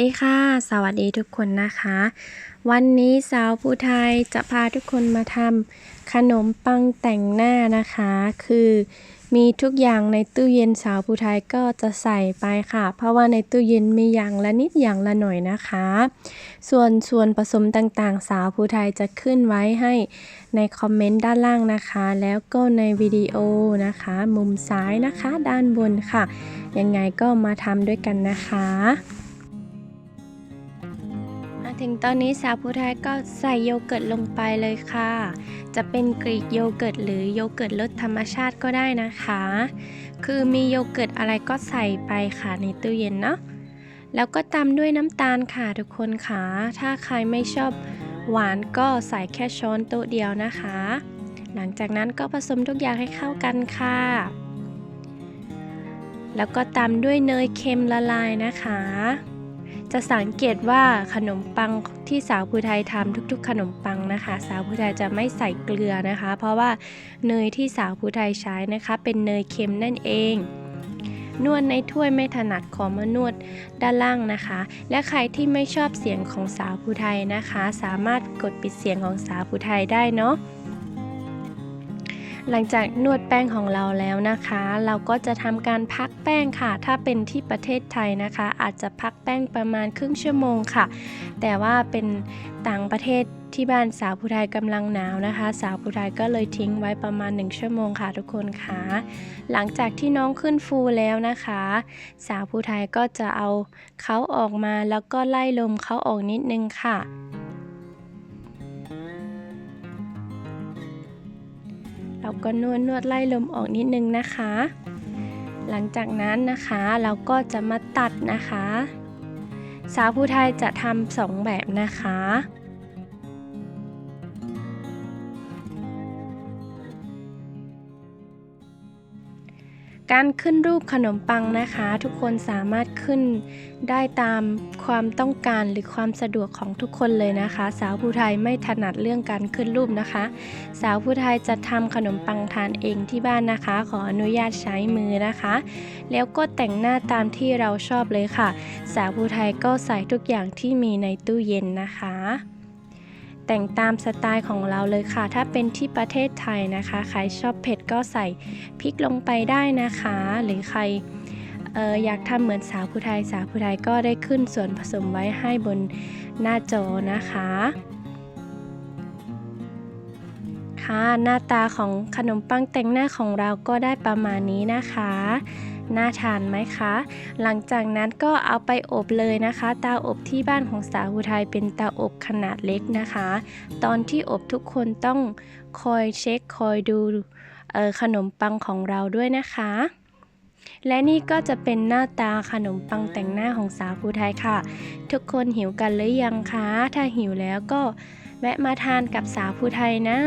ดีค่ะ สวัสดีทุกคนนะคะ วันนี้สาวผู้ไทยจะพาทุกคนมาทำขนมปังแต่งหน้านะคะ คือมีทุกอย่างในตู้เย็นสาวผู้ไทยก็จะใส่ไปค่ะ เพราะว่าในตู้เย็นมีอย่างละนิดอย่างละหน่อยนะคะ ส่วนส่วนผสมต่างๆ สาวผู้ไทยจะขึ้นไว้ให้ในคอมเมนต์ด้านล่างนะคะ แล้วก็ในวิดีโอนะคะ มุมซ้ายนะคะ ด้านบนค่ะ ยังไงก็มาทำด้วยกันนะคะ ถึงตอนนี้สาวผู้ไทยก็ใส่โยเกิร์ตลงไปเลยค่ะ จะเป็นกรีกโยเกิร์ตหรือโยเกิร์ตรสธรรมชาติก็ได้นะคะ คือมีโยเกิร์ตอะไรก็ใส่ไปค่ะในตู้เย็นเนาะ แล้วก็ตามด้วยน้ำตาลค่ะทุกคนค่ะ ถ้าใครไม่ชอบหวานก็ใส่แค่ช้อนโต๊ะเดียวนะคะ หลังจากนั้นก็ผสมทุกอย่างให้เข้ากันค่ะ แล้วก็ตามด้วยเนยเค็มละลายนะคะ จะสังเกตว่าขนมปังที่สาวภูไทยทำทุกๆ ขนมปังนะคะ สาวภูไทยจะไม่ใส่เกลือนะคะ เพราะว่าเนยที่สาวภูไทยใช้นะคะ เป็นเนยเค็มนั่นเองนวดในถ้วยไม่ถนัดขอมานวดด้านล่างนะคะ และใครที่ไม่ชอบเสียงของสาวภูไทยนะคะ สามารถกดปิดเสียงของสาวภูไทยได้เนาะ หลังจากนวดแป้งของเราแล้วนะคะ เราก็จะทำการพักแป้งค่ะ ถ้าเป็นที่ประเทศไทยนะคะ อาจจะพักแป้งประมาณครึ่งชั่วโมงค่ะ แต่ว่าเป็นต่างประเทศที่บ้านสาวผู้ไทยกำลังหนาวนะคะ สาวผู้ไทยก็เลยทิ้งไว้ประมาณ 1 ชั่วโมงค่ะทุกคนค่ะ หลังจากที่น้องขึ้นฟูแล้วนะคะ สาวผู้ไทยก็จะเอาเขาออกมาแล้วก็ไล่ลมเขาออกนิดนึงค่ะ เราก็นวดนวดไล่ลมออกนิดนึงนะคะ หลังจากนั้นนะคะเราก็จะมาตัดนะคะ สาวผู้ไทยจะทำสองแบบนะคะ การขึ้นรูปขนมปังนะคะ ทุกคนสามารถขึ้นได้ตามความต้องการหรือความสะดวกของทุกคนเลยนะคะ สาวผู้ไทยไม่ถนัดเรื่องการขึ้นรูปนะคะ สาวผู้ไทยจะทำขนมปังทานเองที่บ้านนะคะ ขออนุญาตใช้มือนะคะ แล้วก็แต่งหน้าตามที่เราชอบเลยค่ะ สาวผู้ไทยก็ใส่ทุกอย่างที่มีในตู้เย็นนะคะ แต่งตามสไตล์ของเราเลยค่ะ ถ้าเป็นที่ประเทศไทยนะคะ ใครชอบเผ็ดก็ใส่พริกลงไปได้นะคะ หรือใครอออยากทำเหมือนสาวผู้ไทยสาวผู้ไทยก็ได้ขึ้นส่วนผสมไว้ให้บนหน้าจอนะคะ ค่ะหน้าตาของขนมปังแต่งหน้าของเราก็ได้ประมาณนี้นะคะ น่าทานไหมคะ หลังจากนั้นก็เอาไปอบเลยนะคะ เตาอบที่บ้านของสาวอุทัยเป็นเตาอบขนาดเล็กนะคะ ตอนที่อบทุกคนต้องคอยเช็คคอยดูออขนมปังของเราด้วยนะคะ และนี่ก็จะเป็นหน้าตาขนมปังแต่งหน้าของสาวภูไทยค่ะ ทุกคนหิวกันหรือยังคะ ถ้าหิวแล้วก็แวะมาทานกับสาวภูไทยนะ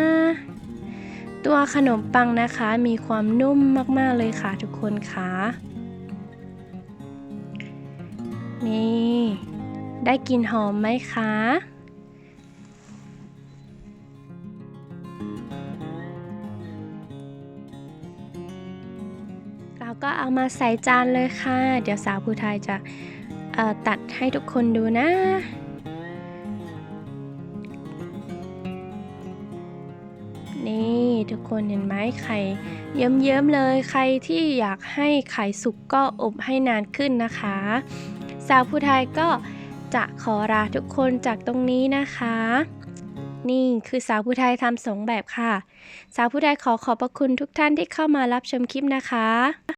ตัวขนมปังนะคะมีความนุ่มมากๆเลยค่ะทุกคนคะนี่ ได้กลิ่นหอมไหมคะเราก็เอามาใส่จานเลยค่ะ เดี๋ยวสาวภูไทยจะเอ่อตัดให้ทุกคนดูนะ ทุกคนเห็นไหมไข่เยิ้มๆเลยใครที่อยากให้ไข่สุกก็อบให้นานขึ้นนะคะ สาวผู้ไทยก็จะขอลาทุกคนจากตรงนี้นะคะ นี่คือสาวผู้ไทยทำสองแบบค่ะ สาวผู้ไทยขอขอบพระคุณทุกท่านที่เข้ามารับชมคลิปนะคะ